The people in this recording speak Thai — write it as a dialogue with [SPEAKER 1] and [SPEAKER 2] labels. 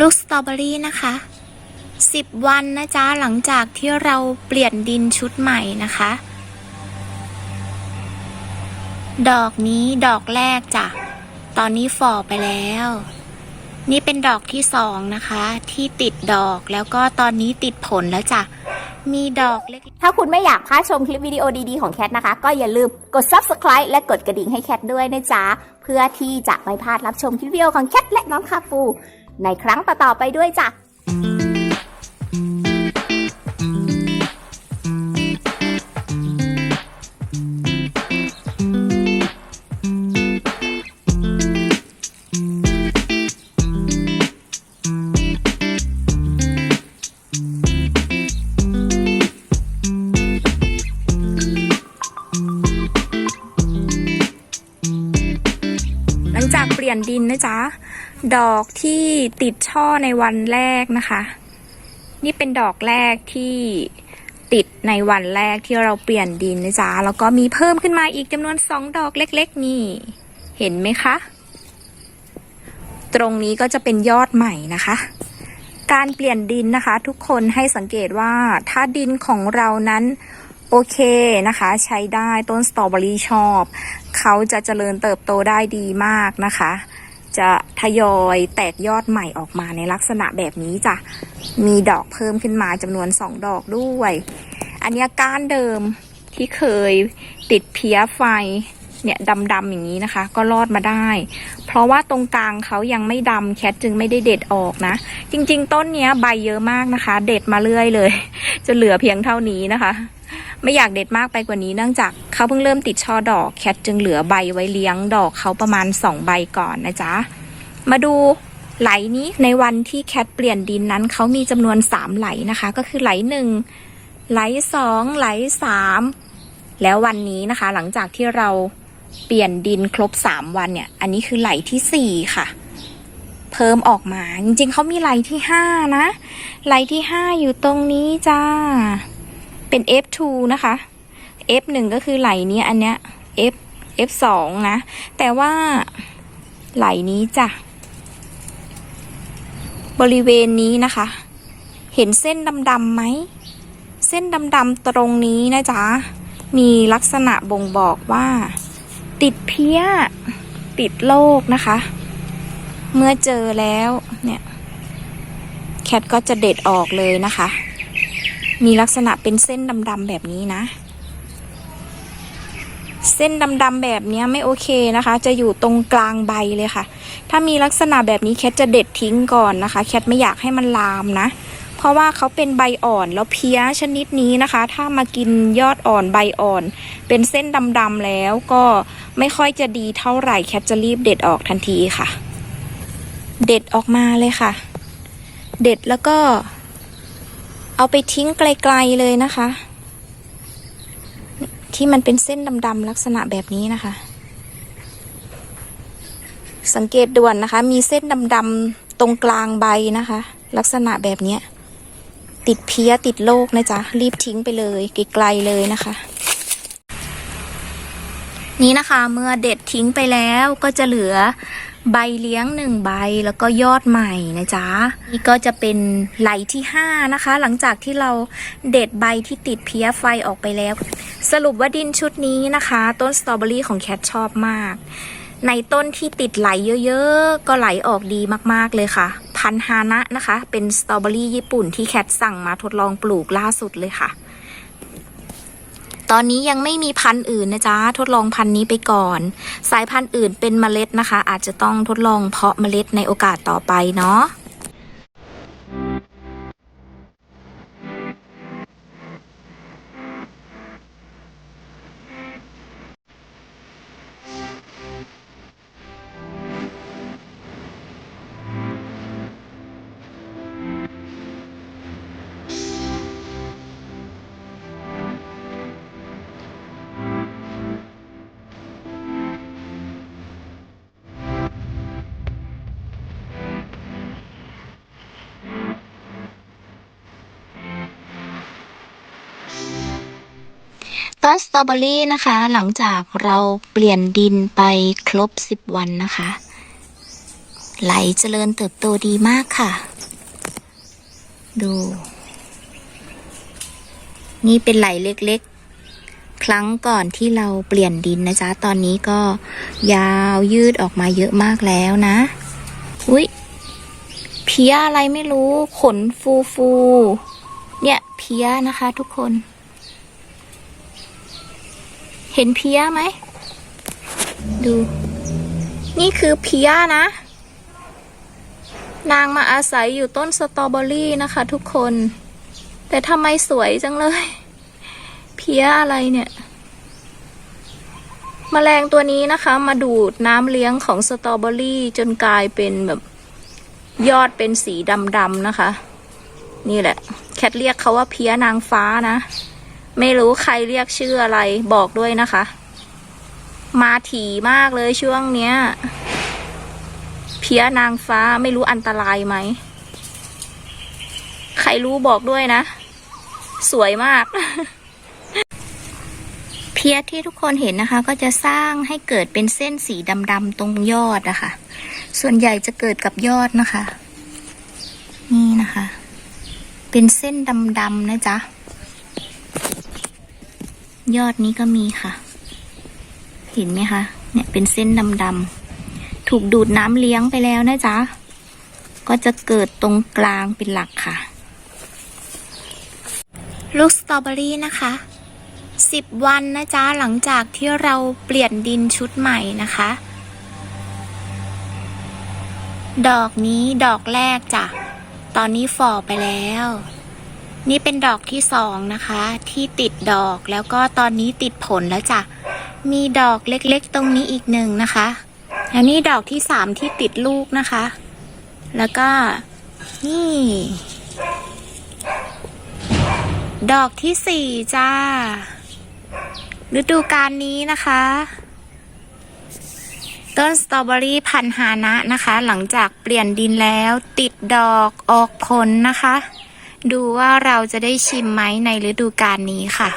[SPEAKER 1] ลูกสตรอเบอรี่นะคะ 10 วันนะจ๊ะ หลังจากที่เราเปลี่ยนดินชุดใหม่นะคะ ดอกนี้ดอกแรกจ้ะ ตอนนี้ฝ่อไปแล้ว นี่เป็นดอกที่สองนะคะ ที่ติดดอกแล้วก็ตอนนี้ติดผลแล้วจ้ะ มีดอกเล็ก
[SPEAKER 2] ถ้าคุณไม่อยากพลาดชมคลิปวิดีโอดีๆของแคทนะคะ ก็อย่าลืมกด subscribe และกดกระดิ่งให้แคทด้วยนะจ๊ะ เพื่อที่จะไม่พลาดรับชมคลิปวิดีโอของแคทและน้องคาปู ในครั้งต่อๆไปด้วยจ้ะ
[SPEAKER 1] นะจ๊ะ ดอกที่ติดช่อในวันแรกนะคะ นี่เป็นดอกแรกที่ติดในวันแรกที่เราเปลี่ยนดินนะจ๊ะ แล้วก็มีเพิ่มขึ้นมาอีกจำนวนสองดอกเล็ก ๆ นี่ เห็นไหมคะ ตรงนี้ก็จะเป็นยอดใหม่นะคะ การเปลี่ยนดินนะคะ ทุกคนให้สังเกตว่าถ้าดินของเรานั้นโอเคนะคะ ใช้ได้ต้นสตรอเบอรี่ชอบ เขาจะเจริญเติบโตได้ดีมากนะคะ จะทยอยแตกยอดใหม่ออกมาในลักษณะแบบนี้จ้ะ มีดอกเพิ่มขึ้นมาจำนวนสองดอกด้วย อันนี้ก้านเดิมที่เคยติดเพี้ยไฟเนี่ยดำๆอย่างนี้นะคะ ก็รอดมาได้ เพราะว่าตรงกลางเขายังไม่ดำแคทจึงไม่ได้เด็ดออกนะ จริง ๆ ต้นเนี้ยใบเยอะมากนะคะ เด็ดมาเรื่อยเลยจนเหลือเพียงเท่านี้นะคะ ไม่อยากเด็ดมากไปกว่านี้เนื่องจากเขาเพิ่งเริ่มติดช่อดอกแคทจึงเหลือใบไว้เลี้ยงดอกเขาประมาณ 2 ใบก่อนนะจ๊ะ มาดูไหลนี้ในวันที่แคทเปลี่ยนดินนั้นเขามีจำนวน 3 ไหลนะคะ ก็คือไหลหนึ่งไหลสองไหลสามแล้ววันนี้นะคะ หลังจากที่เราเปลี่ยนดินครบ 3 วันเนี่ย อันนี้คือไหลทีสี่4 ค่ะ เพิ่มออกมา จริงๆเขามีไหลที่ 5 นะ ไหลที่ 5 อยู่ตรงนี้จ้า เป็น F2 นะคะ F1 ก็คือไหลนี้อันเนี้ย F F2 นะ แต่ว่าไหลนี้จ้ะ บริเวณนี้นะคะ เห็นเส้นดำๆไหม เส้นดำๆตรงนี้นะจ๊ะ มีลักษณะบ่งบอกว่า ติดเพี้ย ติดโรคนะคะ เมื่อเจอแล้วเนี่ย แคทก็จะเด็ดออกเลยนะคะ มีลักษณะเป็นเส้นดำๆแบบนี้นะ เส้นดำๆแบบนี้ไม่โอเคนะคะ จะอยู่ตรงกลางใบเลยค่ะ ถ้ามีลักษณะแบบนี้แคทจะเด็ดทิ้งก่อนนะคะ แคทไม่อยากให้มันลามนะ เพราะว่าเขาเป็นใบอ่อนแล้วเพี้ยชนิดนี้นะคะ ถ้ามากินยอดอ่อนใบอ่อน เป็นเส้นดำๆแล้วก็ไม่ค่อยจะดีเท่าไหร่แคทจะรีบเด็ดออกทันทีค่ะ เด็ดออกมาเลยค่ะ เด็ดแล้วก็ เอาไปทิ้งไกลๆเลยนะคะ ที่มันเป็นเส้นดำๆลักษณะแบบนี้นะคะ สังเกตด่วนนะคะ มีเส้นดำๆตรงกลางใบนะคะ ลักษณะแบบนี้ติดเพี้ยติดโรคนะจ๊ะ รีบทิ้งไปเลยไกลๆเลยนะคะ นี้นะคะเมื่อเด็ดทิ้งไปแล้วก็จะเหลือ ใบเลี้ยงหนึ่งใบแล้วก็ยอดใหม่นะจ๊ะนี่ก็จะเป็นไหลที่ห้านะคะ หลังจากที่เราเด็ดใบที่ติดเพี้ยไฟออกไปแล้ว สรุปว่าดินชุดนี้นะคะ ต้นสตรอเบอรี่ของแคทชอบมาก ในต้นที่ติดไหลเยอะๆ ก็ไหลออกดีมากๆเลยค่ะ พันฮานะนะคะ เป็นสตรอเบอรี่ญี่ปุ่นที่แคทสั่งมาทดลองปลูกล่าสุดเลยค่ะ ตอนนี้ยังไม่มีพันธุ์อื่นนะจ๊ะ ทดลองพันธุ์นี้ไปก่อน สายพันธุ์อื่นเป็นเมล็ดนะคะ อาจจะต้องทดลองเพาะเมล็ดในโอกาสต่อไปเนาะ ต้นสตรอเบอรี่นะคะ หลังจากเราเปลี่ยนดินไปครบ 10 วันนะคะ ไหลเจริญเติบโตดีมากค่ะ ดู นี่เป็นไหลเล็กๆ ครั้งก่อนที่เราเปลี่ยนดินนะจ๊ะ ตอนนี้ก็ยาวยืดออกมาเยอะมากแล้วนะ อุ้ยเพี้ยอะไรไม่รู้ ขนฟูฟูๆเนี่ยเพี้ยนะคะทุกคน เห็นเพี้ยไหม ดู นี่คือเพี้ยนะ นางมาอาศัยอยู่ต้นสตรอเบอรี่นะคะทุกคน แต่ทำไมสวยจังเลย เพี้ยอะไรเนี่ยแมลงตัวนี้นะคะ มาดูดน้ำเลี้ยงของสตรอเบอรี่จนกลายเป็นแบบ ยอดเป็นสีดำๆนะคะ นี่แหละ แคทเรียกเขาว่าเพี้ยนางฟ้านะ ไม่รู้ใครเรียกชื่ออะไรบอกด้วยนะคะ มาถี่มากเลยช่วงเนี้ย เพี้ยนางฟ้าไม่รู้อันตรายไหม ใครรู้บอกด้วยนะ สวยมาก เพี้ยที่ทุกคนเห็นนะคะ ก็จะสร้างให้เกิดเป็นเส้นสีดำๆตรงยอดนะคะ ส่วนใหญ่จะเกิดกับยอดนะคะ นี่นะคะ เป็นเส้นดำๆนะจ๊ะ ยอดนี้ก็มีค่ะ เห็นไหมคะ เนี่ยเป็นเส้นดำๆถูกดูดน้ำเลี้ยงไปแล้วนะจ๊ะ ก็จะเกิดตรงกลางเป็นหลักค่ะ ลูกสตรอเบอรี่นะคะสิบวันนะจ๊ะ หลังจากที่เราเปลี่ยนดินชุดใหม่นะคะ ดอกนี้ดอกแรกจ้ะ ตอนนี้ฝ่อไปแล้ว นี่เป็นดอกที่สองนะคะ ที่ติดดอกแล้วก็ตอนนี้ติดผลแล้วจ้ะ มีดอกเล็กๆ ตรงนี้อีกหนึ่งนะคะอันนี้ดอกที่สามที่ติดลูกนะคะ แล้วก็นี่ ดอกที่สี่จ้า ฤดูกาลนี้นะคะ ต้นสตรอเบอรี่พันธุ์ฮานะนะคะ หลังจากเปลี่ยนดินแล้วติดดอกออกผลนะคะ ดูว่าเราจะได้ชิมไหมในฤดูกาลนี้ค่ะ